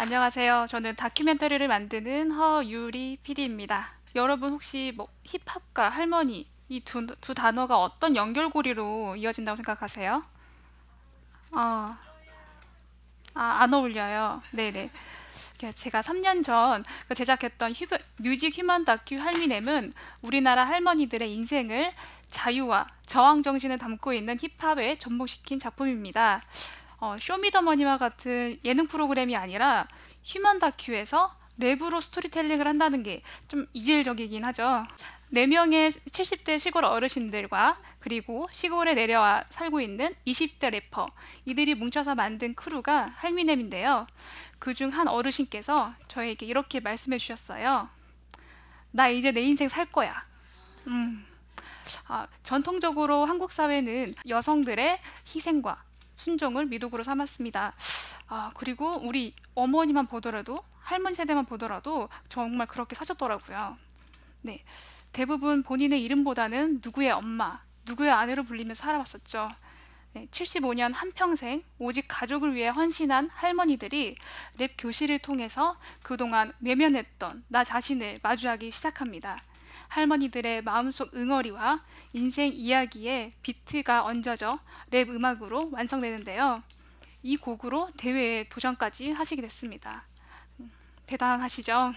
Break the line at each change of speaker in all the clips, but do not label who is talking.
안녕하세요. 저는 다큐멘터리를 만드는 허유리 PD입니다. 여러분 혹시 뭐 힙합과 할머니 이 두 두 단어가 어떤 연결고리로 이어진다고 생각하세요? 어, 아, 안 어울려요. 네네. 제가 3년 전그 제작했던 휴, 뮤직 휴먼 다큐 할미넴은 우리나라 할머니들의 인생을 자유와 저항 정신을 담고 있는 힙합에 접목시킨 작품입니다. 어, 쇼미더머니와 같은 예능 프로그램이 아니라 휴먼 다큐에서 랩으로 스토리텔링을 한다는 게 좀 이질적이긴 하죠. 네 명의 70대 시골 어르신들과 그리고 시골에 내려와 살고 있는 20대 래퍼 이들이 뭉쳐서 만든 크루가 할미넴인데요. 그 중 한 어르신께서 저에게 이렇게 말씀해 주셨어요. 나 이제 내 인생 살 거야. 음, 아, 전통적으로 한국 사회는 여성들의 희생과 순종을 미덕으로 삼았습니다. 아, 그리고 우리 어머니만 보더라도 할머니 세대만 보더라도 정말 그렇게 사셨더라고요. 네. 대부분 본인의 이름보다는 누구의 엄마, 누구의 아내로 불리면서 살아왔었죠. 네, 75년 한평생 오직 가족을 위해 헌신한 할머니들이 랩 교실을 통해서 그동안 외면했던 나 자신을 마주하기 시작합니다. 할머니들의 마음속 응어리와 인생 이야기에 비트가 얹어져 랩 음악으로 완성되는데요. 이 곡으로 대회에 도전까지 하시게 됐습니다. 음, 대단하시죠?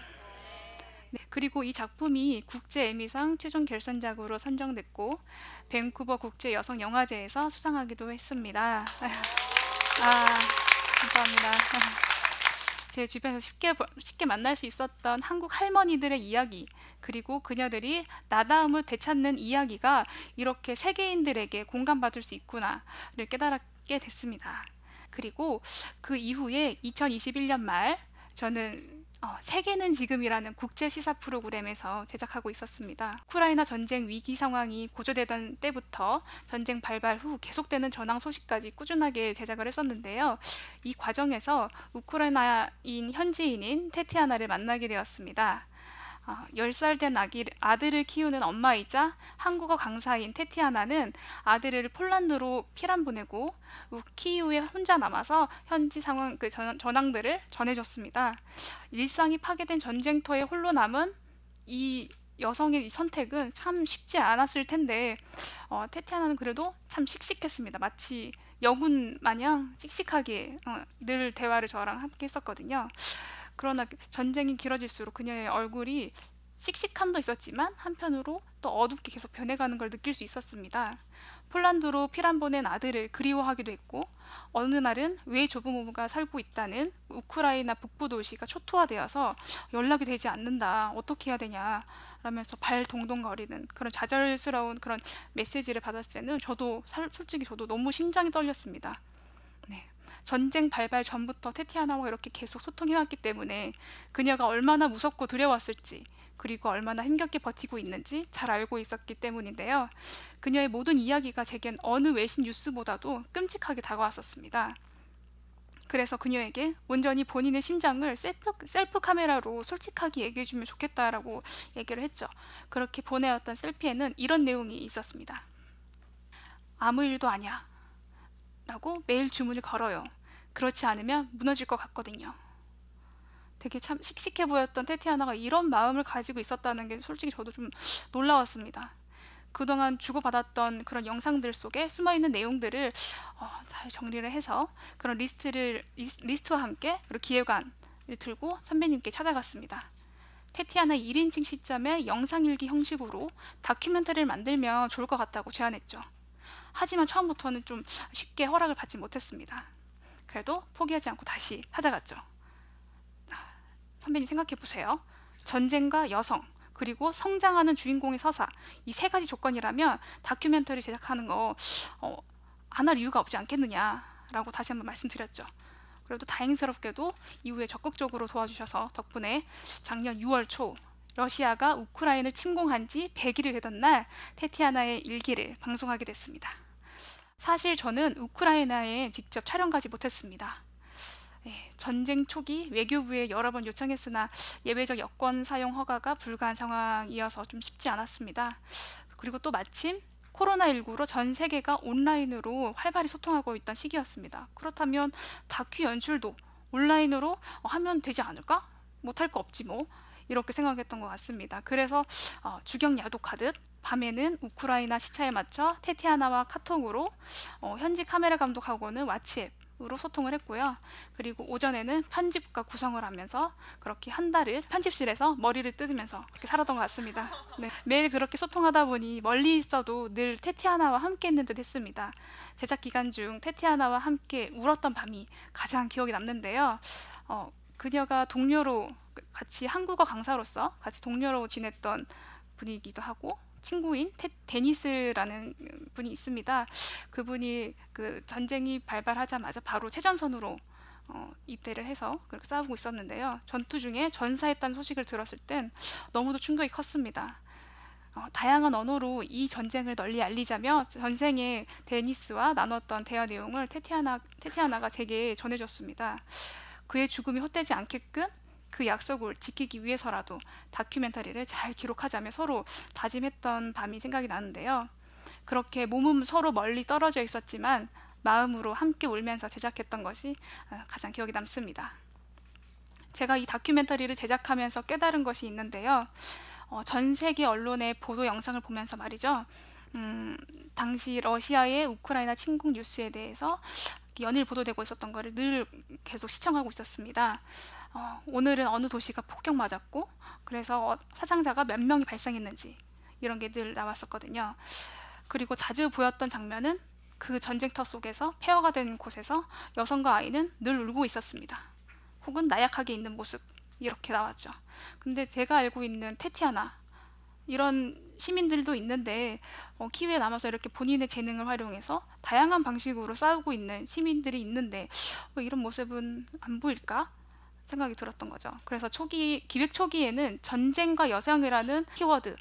네, 그리고 이 작품이 국제 에미상 최종 결선작으로 선정됐고 밴쿠버 국제 여성 영화제에서 수상하기도 했습니다. 아, 감사합니다. 제 주변에서 쉽게 보- 쉽게 만날 수 있었던 한국 할머니들의 이야기 그리고 그녀들이 나다움을 되찾는 이야기가 이렇게 세계인들에게 공감받을 수 있구나를 깨달게 됐습니다. 그리고 그 이후에 2021년 말 저는 어, 세계는 지금이라는 국제 시사 프로그램에서 제작하고 있었습니다. 우크라이나 전쟁 위기 상황이 고조되던 때부터 전쟁 발발 후 계속되는 전황 소식까지 꾸준하게 제작을 했었는데요. 이 과정에서 우크라이나인 현지인인 테티아나를 만나게 되었습니다. 어, 10살 된 아기, 아들을 키우는 엄마이자 한국어 강사인 테티아나는 아들을 폴란드로 피란 보내고 우- 키이우에 혼자 남아서 현지 상황 그 전, 전황들을 전해줬습니다. 일상이 파괴된 전쟁터에 홀로 남은 이 여성의 이 선택은 참 쉽지 않았을 텐데 어, 테티아나는 그래도 참 씩씩했습니다. 마치 여군 마냥 씩씩하게 어, 늘 대화를 저랑 함께 했었거든요. 그러나 그 전쟁이 길어질수록 그녀의 얼굴이 씩씩함도 있었지만 한편으로 또 어둡게 계속 변해가는 걸 느낄 수 있었습니다. 폴란드로 피란 보낸 아들을 그리워하기도 했고 어느 날은 왜 조부모가 살고 있다는 우크라이나 북부 도시가 초토화되어서 연락이 되지 않는다. 어떻게 해야 되냐. 라면서 발 동동거리는 그런 좌절스러운 그런 메시지를 받았을 때는 저도 살- 솔직히 저도 너무 심장이 떨렸습니다. 네. 전쟁 발발 전부터 테티아나와 이렇게 계속 소통해왔기 때문에 그녀가 얼마나 무섭고 두려웠을지 그리고 얼마나 힘겹게 버티고 있는지 잘 알고 있었기 때문인데요. 그녀의 모든 이야기가 제겐 어느 외신 뉴스보다도 끔찍하게 다가왔었습니다. 그래서 그녀에게 온전히 본인의 심장을 셀프, 셀프 카메라로 솔직하게 얘기해주면 좋겠다라고 얘기를 했죠. 그렇게 보내었던 셀피에는 이런 내용이 있었습니다. 아무 일도 아니야. 라고 매일 주문을 걸어요. 그렇지 않으면 무너질 것 같거든요. 되게 참 씩씩해 보였던 테티아나가 이런 마음을 가지고 있었다는 게 솔직히 저도 좀 놀라웠습니다. 그동안 주고받았던 그런 영상들 속에 숨어있는 내용들을 어, 잘 정리를 해서 그런 리스트를 리스- 리스트와 함께 그리고 기획안을 들고 선배님께 찾아갔습니다. 테티아나 1인칭 시점의 영상일기 형식으로 다큐멘터리를 만들면 좋을 것 같다고 제안했죠. 하지만 처음부터는 좀 쉽게 허락을 받지 못했습니다. 그래도 포기하지 않고 다시 찾아갔죠. 아, 선배님 생각해 보세요. 전쟁과 여성 그리고 성장하는 주인공의 서사 이 세 가지 조건이라면 다큐멘터리 제작하는 거 어, 안할 이유가 없지 않겠느냐라고 다시 한번 말씀드렸죠. 그래도 다행스럽게도 이후에 적극적으로 도와주셔서 덕분에 작년 6월 초 러시아가 우크라이나를 침공한 지 100일이 되던 날 테티아나의 일기를 방송하게 됐습니다. 사실 저는 우크라이나에 직접 촬영 가지 못했습니다. 예, 전쟁 초기 외교부에 여러 번 요청했으나 예외적 여권 사용 허가가 불가한 상황이어서 좀 쉽지 않았습니다. 그리고 또 마침 코로나19로 전 세계가 온라인으로 활발히 소통하고 있던 시기였습니다. 그렇다면 다큐 연출도 온라인으로 어, 하면 되지 않을까? 못할 거 없지 뭐 이렇게 생각했던 것 같습니다. 그래서 어, 주경 야독하듯 밤에는 우크라이나 시차에 맞춰 테티아나와 카톡으로 어, 현지 카메라 감독하고는 왓츠앱으로 소통을 했고요. 그리고 오전에는 편집과 구성을 하면서 그렇게 한 달을 편집실에서 머리를 뜯으면서 그렇게 살았던 것 같습니다. 네, 매일 그렇게 소통하다 보니 멀리 있어도 늘 테티아나와 함께 있는 듯 했습니다. 제작 기간 중 테티아나와 함께 울었던 밤이 가장 기억에 남는데요. 어, 그녀가 동료로 같이 한국어 강사로서 같이 동료로 지냈던 분이기도 하고 친구인 테, 데니스라는 분이 있습니다. 그분이 그 전쟁이 발발하자마자 바로 최전선으로 어, 입대를 해서 그렇게 싸우고 있었는데요. 전투 중에 전사했다는 소식을 들었을 땐 너무도 충격이 컸습니다. 어, 다양한 언어로 이 전쟁을 널리 알리자며 전생에 데니스와 나눴던 대화 내용을 테티아나, 테티아나가 제게 전해줬습니다. 그의 죽음이 헛되지 않게끔 그 약속을 지키기 위해서라도 다큐멘터리를 잘 기록하자며 서로 다짐했던 밤이 생각이 나는데요. 그렇게 몸은 서로 멀리 떨어져 있었지만 마음으로 함께 울면서 제작했던 것이 어, 가장 기억에 남습니다. 제가 이 다큐멘터리를 제작하면서 깨달은 것이 있는데요. 어, 전 세계 언론의 보도 영상을 보면서 말이죠. 음, 당시 러시아의 우크라이나 침공 뉴스에 대해서 연일 보도되고 있었던 것을 늘 계속 시청하고 있었습니다. 어, 오늘은 어느 도시가 폭격 맞았고 그래서 어, 사상자가 몇 명이 발생했는지 이런 게 늘 나왔었거든요. 그리고 자주 보였던 장면은 그 전쟁터 속에서 폐허가 된 곳에서 여성과 아이는 늘 울고 있었습니다. 혹은 나약하게 있는 모습 이렇게 나왔죠. 근데 제가 알고 있는 테티아나 이런 시민들도 있는데 어, 키위에 남아서 이렇게 본인의 재능을 활용해서 다양한 방식으로 싸우고 있는 시민들이 있는데 어, 이런 모습은 안 보일까 생각이 들었던 거죠. 그래서 초기 기획 초기에는 전쟁과 여성이라는 키워드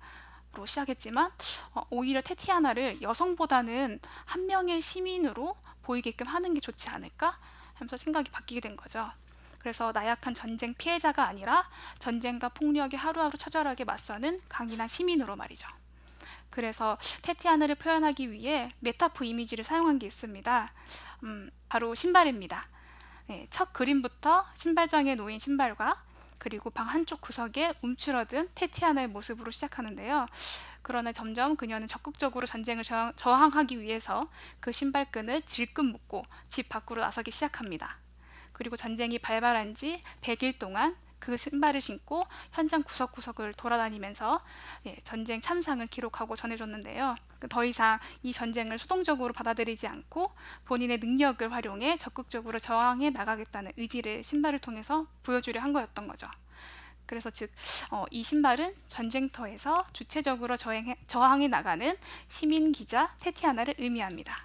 로 시작했지만 어, 오히려 테티아나를 여성보다는 한 명의 시민으로 보이게끔 하는 게 좋지 않을까 하면서 생각이 바뀌게 된 거죠. 그래서 나약한 전쟁 피해자가 아니라 전쟁과 폭력에 하루하루 처절하게 맞서는 강인한 시민으로 말이죠. 그래서 테티아나를 표현하기 위해 메타포 이미지를 사용한 게 있습니다. 음, 바로 신발입니다. 네, 첫 그림부터 신발장에 놓인 신발과 그리고 방 한쪽 구석에 움츠러든 테티아나의 모습으로 시작하는데요. 그러나 점점 그녀는 적극적으로 전쟁을 저항, 저항하기 위해서 그 신발끈을 질끈 묶고 집 밖으로 나서기 시작합니다. 그리고 전쟁이 발발한 지 100일 동안 그 신발을 신고 현장 구석구석을 돌아다니면서 예, 전쟁 참상을 기록하고 전해줬는데요. 더 이상 이 전쟁을 수동적으로 받아들이지 않고 본인의 능력을 활용해 적극적으로 저항해 나가겠다는 의지를 신발을 통해서 보여주려 한 거였던 거죠. 그래서 즉, 어, 이 신발은 전쟁터에서 주체적으로 저행해, 저항해 나가는 시민 기자 테티아나를 의미합니다.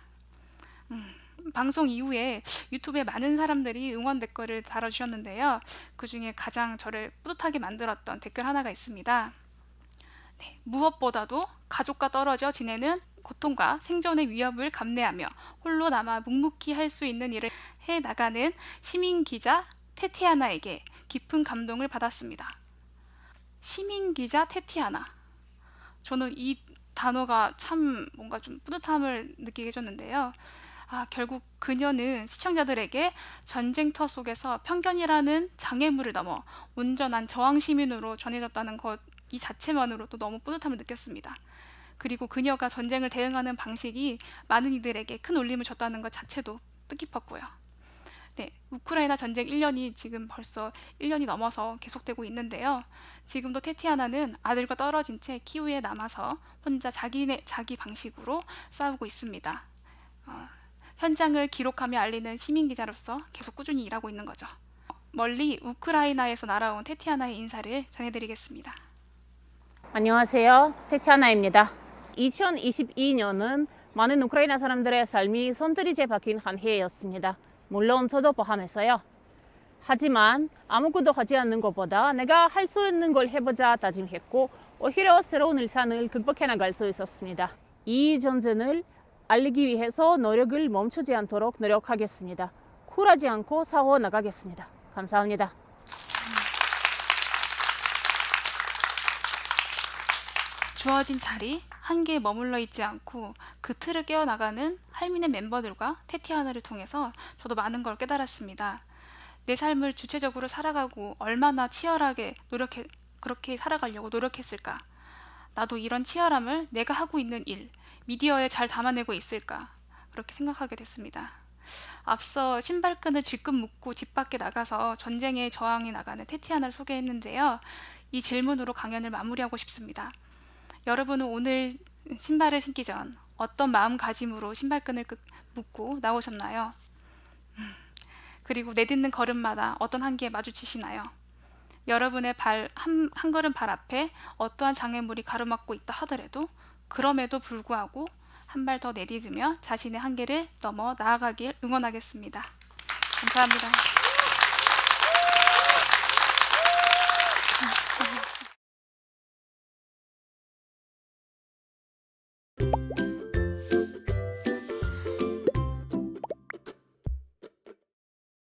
음. 방송 이후에 유튜브에 많은 사람들이 응원 댓글을 달아주셨는데요. 그 중에 가장 저를 뿌듯하게 만들었던 댓글 하나가 있습니다. 네, 무엇보다도 가족과 떨어져 지내는 고통과 생존의 위협을 감내하며 홀로 남아 묵묵히 할 수 있는 일을 해 나가는 시민 기자 테티아나에게 깊은 감동을 받았습니다. 시민 기자 테티아나. 저는 이 단어가 참 뭔가 좀 뿌듯함을 느끼게 해줬는데요. 아, 결국 그녀는 시청자들에게 전쟁터 속에서 편견이라는 장애물을 넘어 온전한 저항 시민으로 전해졌다는 것 이 자체만으로도 너무 뿌듯함을 느꼈습니다. 그리고 그녀가 전쟁을 대응하는 방식이 많은 이들에게 큰 울림을 줬다는 것 자체도 뜻깊었고요. 네, 우크라이나 전쟁 1년이 지금 벌써 1년이 넘어서 계속되고 있는데요. 지금도 테티아나는 아들과 떨어진 채 키우에 남아서 혼자 자기네 자기 방식으로 싸우고 있습니다. 어, 현장을 기록하며 알리는 시민 기자로서 계속 꾸준히 일하고 있는 거죠. 멀리 우크라이나에서 날아온 테티아나의 인사를 전해드리겠습니다.
안녕하세요. 테티아나입니다. 2022년은 많은 우크라이나 사람들의 삶이 손들이제 바뀐 한 해였습니다. 물론 저도 포함해서요. 하지만 아무것도 하지 않는 것보다 내가 할 수 있는 걸 해보자 다짐했고 오히려 새로운 일상을 극복해 나갈 수 있었습니다. 이 전쟁을 알리기 위해서 노력을 멈추지 않도록 노력하겠습니다. 쿨하지 않고 싸워 나가겠습니다. 감사합니다.
주어진 자리 한계에 머물러 있지 않고 그 틀을 깨어나가는 할미네 멤버들과 테티아나를 통해서 저도 많은 걸 깨달았습니다. 내 삶을 주체적으로 살아가고 얼마나 치열하게 노력해 그렇게 살아가려고 노력했을까? 나도 이런 치열함을 내가 하고 있는 일, 미디어에 잘 담아내고 있을까? 그렇게 생각하게 됐습니다. 앞서 신발끈을 질끈 묶고 집 밖에 나가서 전쟁에 저항해 나가는 테티아나를 소개했는데요. 이 질문으로 강연을 마무리하고 싶습니다. 여러분은 오늘 신발을 신기 전 어떤 마음가짐으로 신발끈을 끄- 묶고 나오셨나요? 음, 그리고 내딛는 걸음마다 어떤 한계에 마주치시나요? 여러분의 발, 한, 한 걸음 발 앞에 어떠한 장애물이 가로막고 있다 하더라도 그럼에도 불구하고 한 발 더 내딛으며 자신의 한계를 넘어 나아가길 응원하겠습니다. 감사합니다.